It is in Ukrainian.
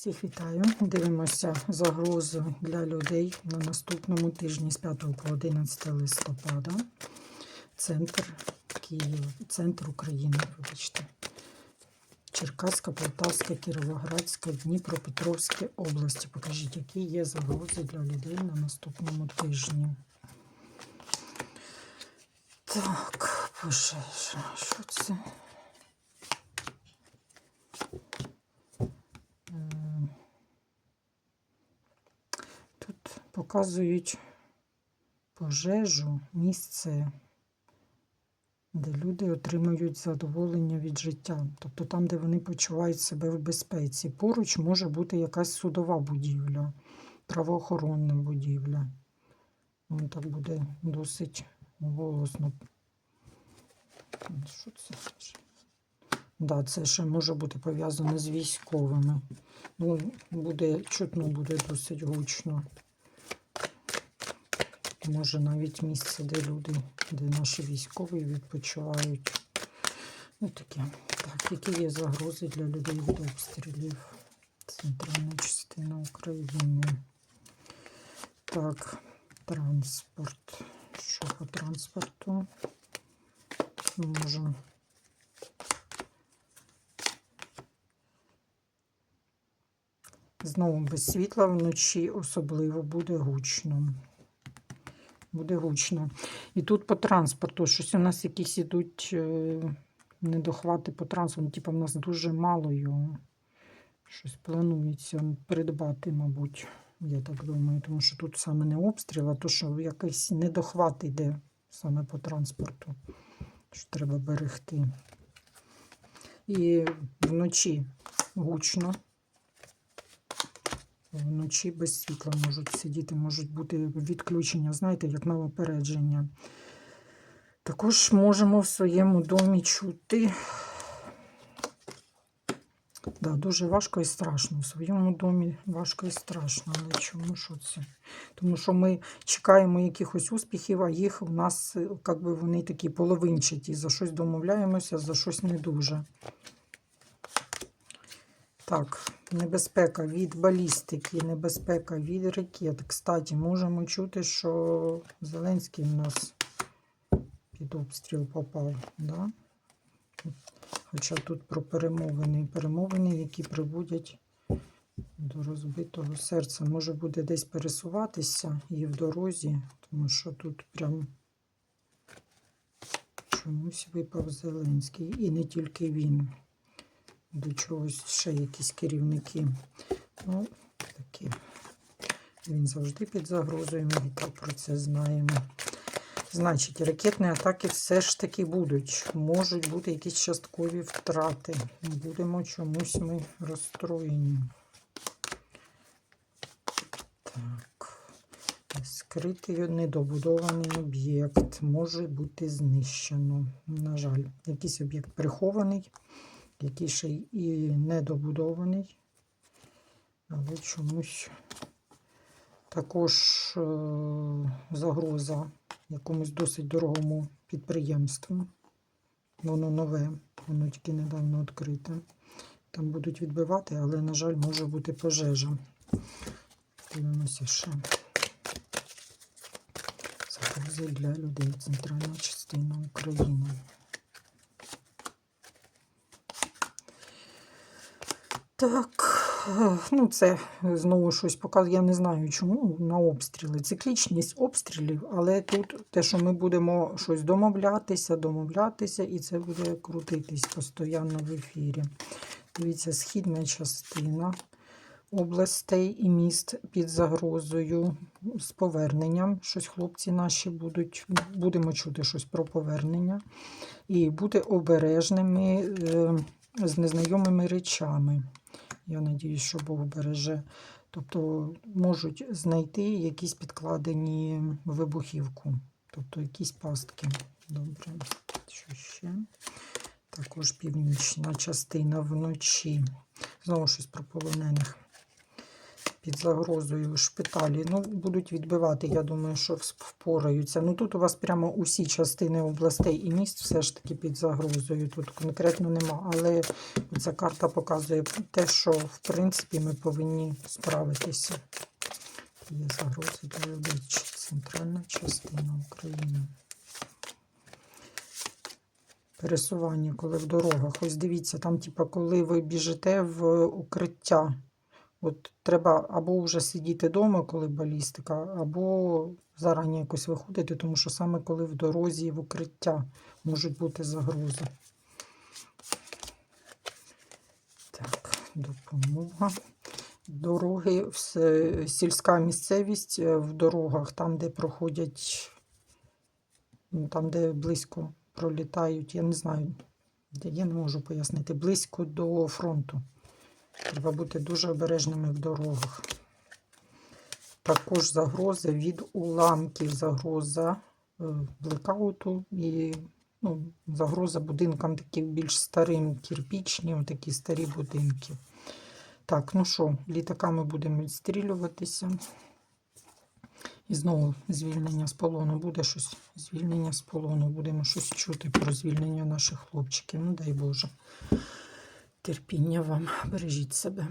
Всіх вітаю. Дивимося загрозу для людей на наступному тижні з 5 по 11 листопада. Центр Київ, центр України, вибачте. Черкаська, Полтавська, Кіровоградська, Дніпропетровська області. Покажіть, які є загрози для людей на наступному тижні. Так, пожежа. Що це? М. Тут показують пожежу, місце, де люди отримують задоволення від життя. Тобто там, де вони почувають себе в безпеці. Поруч може бути якась судова будівля, правоохоронна будівля. Ну, так буде досить голосно. Що це? Да, це ще може бути пов'язано з військовими. Ну, буде чутно, буде досить гучно. Може навіть місце, де люди, де наші військові відпочивають. Ну таке. Так, які є загрози для людей від обстрілів? Центральна частина України. Так, транспорт. Що по транспорту? Можемо. Знову без світла вночі особливо буде гучно. Буде гучно. І тут по транспорту, щось у нас якісь ідуть е, недохвати по транспорту. Типу, в нас дуже мало його. Щось планується придбати, мабуть, я так думаю, тому що тут саме не обстріл, а то, що якийсь недохват йде саме по транспорту, що треба берегти. І вночі гучно. Вночі без світла можуть сидіти, можуть бути відключення, знаєте, як на опередження. Також можемо в своєму домі чути. Да, дуже важко і страшно. В своєму домі важко і страшно. Але чому що це? Тому що ми чекаємо якихось успіхів, а їх у нас, е, як би вони такі половинчаті. За щось домовляємося, за щось не дуже. Так, небезпека від балістики, небезпека від ракет. Кстати, можемо чути, що Зеленський в нас під обстріл попав. Да? Хоча тут про перемовини. Перемовини, які приводять до розбитого серця. Може буде десь пересуватися і в дорозі, тому що тут прям чомусь випав Зеленський. І не тільки він до чогось ще якісь керівники. Ну, такі. Він завжди під загрозою, ми і так про це знаємо. Значить, ракетні атаки все ж таки будуть. Можуть бути якісь часткові втрати. Будемо чомусь ми розстроєні. Так. Скритий недобудований об'єкт може бути знищено. На жаль, якийсь об'єкт прихований який ще і недобудований, але чомусь також е загроза якомусь досить дорогому підприємству. Воно нове, воно тільки недавно відкрите. Там будуть відбивати, але, на жаль, може бути пожежа. Дивимося ще. Загрози для людей. Центральна частина України. Так, ну це знову щось показує. Я не знаю, чому на обстріли. Циклічність обстрілів, але тут те, що ми будемо щось домовлятися, домовлятися, і це буде крутитись постійно в ефірі. Дивіться, східна частина областей і міст під загрозою з поверненням. Щось хлопці наші будуть, будемо чути щось про повернення. І бути обережними е, з незнайомими речами. Я надіюсь, що Бог береже. Тобто можуть знайти якісь підкладені вибухівку, тобто якісь пастки. Добре, що ще? Також північна частина вночі. Знову щось про полонених. Під загрозою шпиталі. Ну, будуть відбивати, я думаю, що впораються. Ну тут у вас прямо усі частини областей і міст все ж таки під загрозою. Тут конкретно нема. Але ця карта показує те, що в принципі ми повинні справитися. Є загрози для людей. Центральна частина України. Пересування, коли в дорогах. Ось дивіться, там, типа, коли ви біжите в укриття. От треба або вже сидіти вдома, коли балістика, або зарані якось виходити, тому що саме коли в дорозі в укриття можуть бути загрози. Так, допомога. Дороги, сільська місцевість е, в дорогах, там, де проходять, ну, там, де близько пролітають, я не знаю, я не можу пояснити, близько до фронту. Треба бути дуже обережними в дорогах. Також загрози від уламків, загроза е, блекауту і ну, загроза будинкам таким більш старим, кирпічні, такі старі будинки. Так, ну що, літаками будемо відстрілюватися. І знову звільнення з полону. Буде щось звільнення з полону. Будемо щось чути про звільнення наших хлопчиків. Ну, дай Боже. Терпіння вам. Бережіть себе.